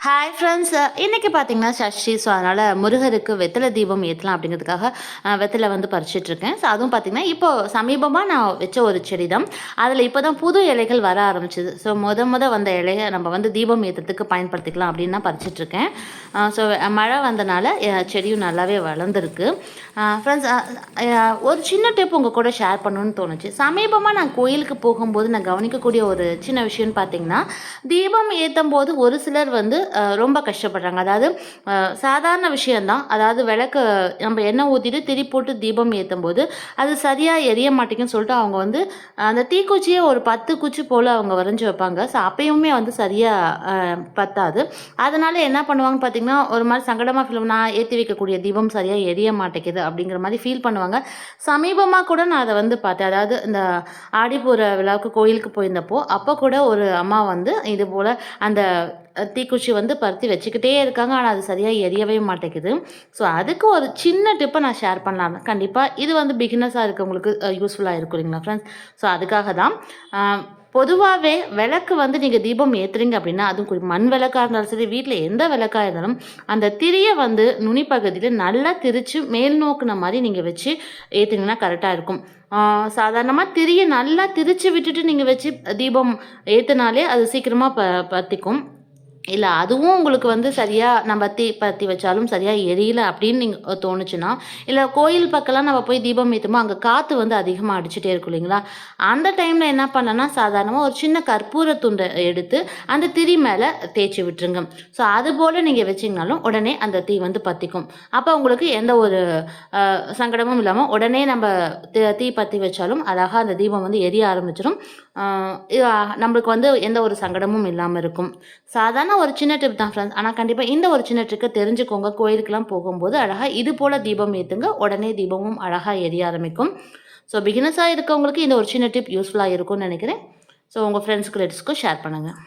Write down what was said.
Hi friends இன்றைக்கி பார்த்தீங்கன்னா Sashti so அதனால் முருகருக்கு வெத்தலை தீபம் ஏற்றலாம் அப்படிங்கிறதுக்காக வெத்தலை வந்து பறிச்சிட்ருக்கேன் ஸோ அதுவும் பார்த்தீங்கன்னா இப்போது சமீபமாக நான் வச்ச ஒரு செடி தான் அதில் இப்போ தான் புது இலைகள் வர ஆரம்பிச்சிது. ஸோ முத முத வந்த இலையை நம்ம வந்து தீபம் ஏற்றுறதுக்கு பயன்படுத்திக்கலாம் அப்படின்னு தான் பறிச்சிட்ருக்கேன் ஸோ மழை வந்தனால செடியும் நல்லாவே வளர்ந்துருக்கு. ஃப்ரெண்ட்ஸ் ஒரு சின்ன டிப் உங்கள் கூட ஷேர் பண்ணணும்னு தோணுச்சு. சமீபமாக நான் கோயிலுக்கு போகும்போது நான் கவனிக்கக்கூடிய ஒரு சின்ன விஷயம்னு பார்த்தீங்கன்னா தீபம் ஏற்றும் போது ஒரு சிலர் வந்து ரொம்ப கஷ்டப்படுறாங்க. அதாவது சாதாரண விஷயந்தான் அதாவது விளக்கு நம்ம எண்ணெய் ஊற்றிட்டு திரி போட்டு தீபம் ஏற்றும் போது அது சரியாக எரிய மாட்டேங்குன்னு சொல்லிட்டு அவங்க வந்து அந்த தீக்குச்சியை ஒரு பத்து குச்சி போல் அவங்க வரைஞ்சி வைப்பாங்க. ஸோ அப்பயுமே வந்து சரியாக பத்தாது. அதனால என்ன பண்ணுவாங்க பார்த்தீங்கன்னா ஒரு மாதிரி சங்கடமாக ஃபீல் நான் ஏற்றி வைக்கக்கூடிய தீபம் சரியாக எரிய மாட்டேங்குது அப்படிங்கிற மாதிரி ஃபீல் பண்ணுவாங்க. சமீபமாக கூட நான் அதை வந்து பார்த்தேன். அதாவது இந்த ஆடிப்பூர விழாவுக்கு கோயிலுக்கு போயிருந்தப்போ அப்போ கூட ஒரு அம்மா வந்து இது போல் அந்த தீக்குச்சி வந்து பருத்தி வச்சுக்கிட்டே இருக்காங்க. ஆனால் அது சரியாக எரியவே மாட்டேங்குது. ஸோ அதுக்கு ஒரு சின்ன டிப்பை நான் ஷேர் பண்ணலாம். கண்டிப்பாக இது வந்து பிகினஸாக இருக்கவங்களுக்கு யூஸ்ஃபுல்லாக இருக்கும் இல்லைங்களா ஃப்ரெண்ட்ஸ் ஸோ அதுக்காக தான் பொதுவாகவே விளக்கு வந்து நீங்கள் தீபம் ஏற்றுறீங்க அப்படின்னா அதுவும் மண் விளக்காக இருந்தாலும் சரி வீட்டில் எந்த விளக்காக இருந்தாலும் அந்த திரியை வந்து நுனிப்பகுதியில் நல்லா திரிச்சு மேல் நோக்குன மாதிரி நீங்கள் வச்சு ஏற்றுனீங்கன்னா கரெக்டாக இருக்கும். சாதாரணமாக திரியை நல்லா திரிச்சு விட்டுட்டு நீங்கள் வச்சு தீபம் ஏற்றுனாலே அது சீக்கிரமாக ப பற்றிக்கும் இல்லை அதுவும் உங்களுக்கு வந்து சரியாக நம்ம தீ பற்றி வச்சாலும் சரியாக எரியல அப்படின்னு நீங்கள் தோணுச்சுன்னா இல்லை கோயில் பக்கம்லாம் நம்ம போய் தீபம் ஏற்றுமோ அங்கே காற்று வந்து அதிகமாக அடிச்சுட்டே இருக்கும் இல்லைங்களா? அந்த டைமில் என்ன பண்ணனா சாதாரணமாக ஒரு சின்ன கற்பூர துண்டை எடுத்து அந்த திரி மேலே தேய்ச்சி விட்டுருங்க. ஸோ அது போல் நீங்கள் வச்சிங்கனாலும் உடனே அந்த தீ வந்து பற்றிக்கும் அப்போ உங்களுக்கு எந்த ஒரு சங்கடமும் இல்லாமல் உடனே நம்ம தீ பற்றி வச்சாலும் அழகாக அந்த தீபம் வந்து எரிய ஆரம்பிச்சிடும் நம்மளுக்கு வந்து எந்த ஒரு சங்கடமும் இல்லாமல் இருக்கும். சாதாரண ஒரு சின்ன டிப் தான் ஃப்ரெண்ட்ஸ் ஆனால் கண்டிப்பாக இந்த ஒரு சின்ன ட்ரிக்கை தெரிஞ்சுக்கோங்க. கோயிலுக்கெல்லாம் போகும்போது அழகாக இது போல் தீபம் ஏற்றுங்க உடனே தீபமும் அழகாக எரிய ஆரம்பிக்கும். ஸோ பிகினஸாக இருக்கவங்களுக்கு இந்த ஒரு சின்ன டிப் யூஸ்ஃபுல்லாக இருக்கும்னு நினைக்கிறேன். ஸோ உங்கள் ஃப்ரெண்ட்ஸ்க்கு ரிலேட்டிவ்ஸ்க்கும் ஷேர் பண்ணுங்கள்